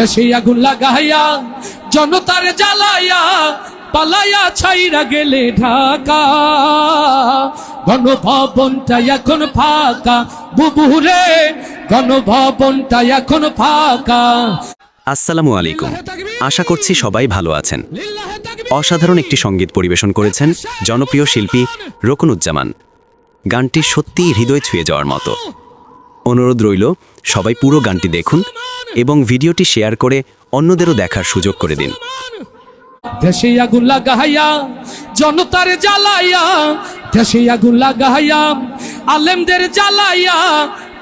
দেশে আগুন লাগাইয়া জনতার জ্বালাইয়া পালাইয়া ছাইরা গেলে ঢাকা। গণভবনটা এখন ফাঁকা। বুবুরে, গণভবনটা এখন ফাঁকা। আসসালামু আলাইকুম। আশা করছি সবাই ভালো আছেন। অসাধারণ একটি সংগীত পরিবেশন করেছেন জনপ্রিয় শিল্পী রকুনুজ্জামান। গানটি সত্যিই হৃদয় ছুঁয়ে যাওয়ার মতো। অনুরোধ রইল, সবাই পুরো গানটি দেখুন এবং ভিডিওটি শেয়ার করে অন্যদেরও দেখার সুযোগ করে দিন। দেশে আগুন লাগাইয়া, জনতার জ্বালাইয়া, দেশে আগুন লাগাইয়া, আলেমদের জ্বালাইয়া,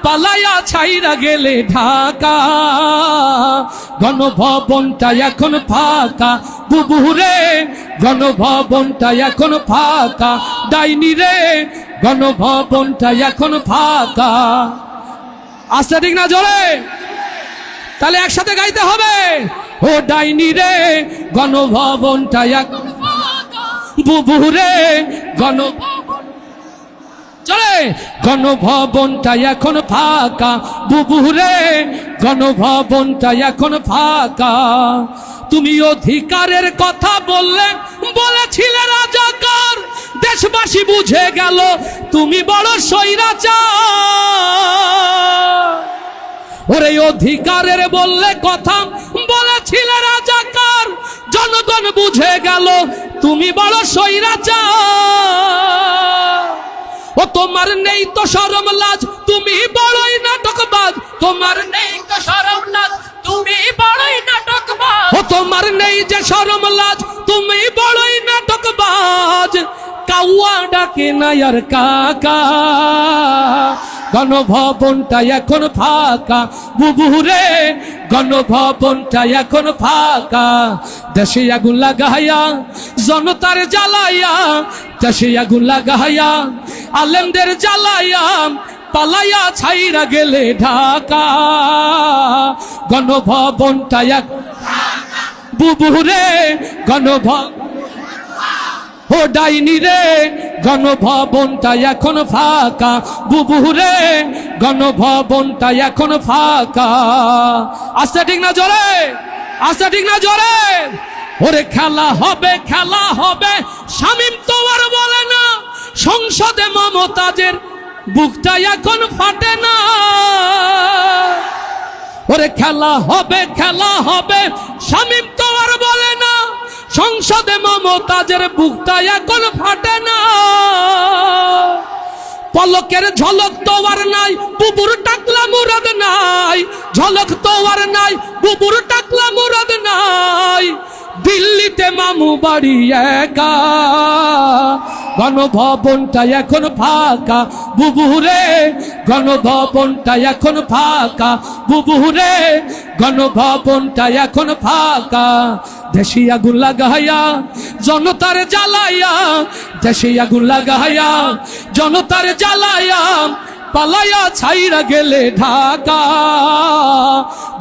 পালাইয়া ছাইরা গেলে ঢাকা। গণভবনটা এখন ফাঁকা, বুবুরে, গণভবনটা এখন ফাঁকা, ডাইনি রে, গণভবনটা এখন ফাঁকা। আসতে ঠিক না জোরে? তাহলে একসাথে গাইতে হবে। ও ডাইনি রে, গণভবনটা এক বুবুরে গণ চলে। গণভবনটা এখন ফাঁকা। বুবুরে গণভবনটা এখন ফাঁকা। তুমি অধিকারের কথা বললে, বলেছিলে রাজাকার। দেশবাসী বুঝে গেল, তুমি বড় সৈরাচার ওরে অধিকারের বললে কথা, বলেছিলে রাজাকার জনগণ বুঝে গেল, তুমি বড় সৈরাচার ও তোমার নেই তো সরম লাজ, তুমি বড়ই নাটকবাজ। তোমার নেই তো সরম লাজ, তুমি বড়ই নাটকবাজ। ও তোমার নেই যে সরম লাজ, তুমি বড়ই নাটকবাজ। কাউয়া ডাকে না আর কাকা। গণভবনটা এখন ফাঁকা। বুবুরে, গণভবনটা এখন ফাঁকা। দেশে আগুন লাগাইয়া, জনতার জ্বালাইয়া, দেশে আগুন লাগাইয়া, আলেমদের জ্বালাইয়া, পালাইয়া ছাইরা গেলে ঢাকা। গণভবনটা এক বুবুরে গণভবন ও ডাইনি রে গণভবনটা এখন ফাঁকা। বুবুরে, গণভবনটা এখন ফাঁকা। আস্তে ঠিক না জোরে? আস্তে ঠিক না জোরে? ওরে খেলা হবে খেলা হবে। শামিম তো আর বলে না, সংসদে মমতাজের বুকটা এখন ফাটে না। ওরে খেলা হবে খেলা হবে। শামিম তো আর বলে না, সংসদে মমতাজের বুকটা এখন ফাটে না। পলকের ঝলক তো আর নাই বুবুর টাকলা মুরাদ নাই। ঝলক তো আর নাই বুবুর টাকলা মুরাদ নাই। দিল্লিতে মামু বাড়ি একা। গণভবনটা এখন ফাঁকা বুবুরে গণভবনটা এখন ফাঁকা বুবুরে গণভবনটা এখন ফাঁকা। দেশি আগুন লাগাইয়া জনতার জ্বালাইয়া দেশি আগুন লাগাইয়া জনতার জ্বালাইয়া পালাইয়া ছাইরা গেলে ঢাকা।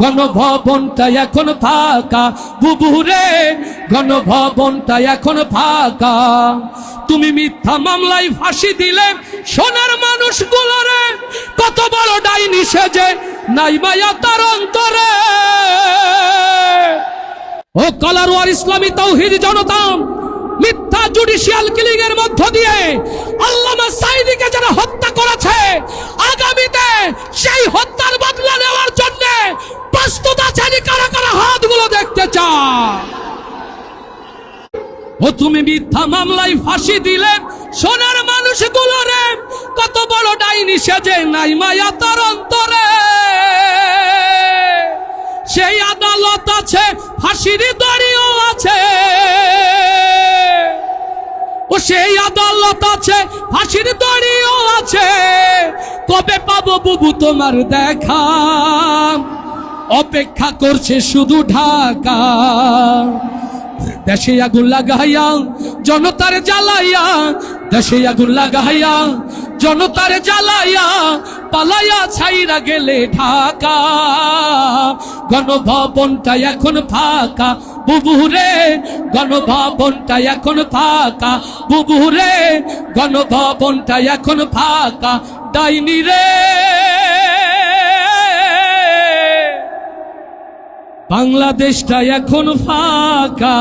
গণভবনটা এখন ফাঁকা। বুবুরে গণভবনটা এখন ফাঁকা। তুমি মিথ্যা মামলায় ফাঁসি দিলে, সোনার মানুষগুলোরে কত বড় ডাইনি সেজে, নাই মায়া তার অন্তরে। ও কলারওয়ার ইসলামী তৌহিদ জনতা মিথ্যা জুডিশিয়াল কিলিং এর মধ্য দিয়ে আল্লামা সাইদিকে যারা হত্যা করেছে, আগামীতে সেই হত্যার বদলা নেওয়ার জন্য প্রস্তুত আছেন কারা কারা? হাতগুলো দেখতে চায় ও তুমি মিথ্যা মামলায় ফাঁসি দিলে সোনার মানুষগুলোরে, কত বড় ডাইনি সেজে নাই মায়া তার অন্তরে। সেই আদালত আছে ফাঁসির দড়িও সেই আদালত আছে, ফাঁসির দড়িও আছে। কবে পাবো বুবু তোমার দেখা? অপেক্ষা করছে শুধু ঢাকা। দেশে আগুন লাগাইয়া, জনতার জ্বালাইয়া, দেশে আগুন লাগাইয়া জনতার জ্বালাইয়া পালাইয়া ছাইরা গেলে ঢাকা। গণভবনটা এখন ফাঁকা বুবুরে গণভবনটা এখন ফাঁকা। বুবুরে গণভবনটা এখন ফাঁকা। ডাইনি রে। বাংলাদেশটা এখন ফাঁকা।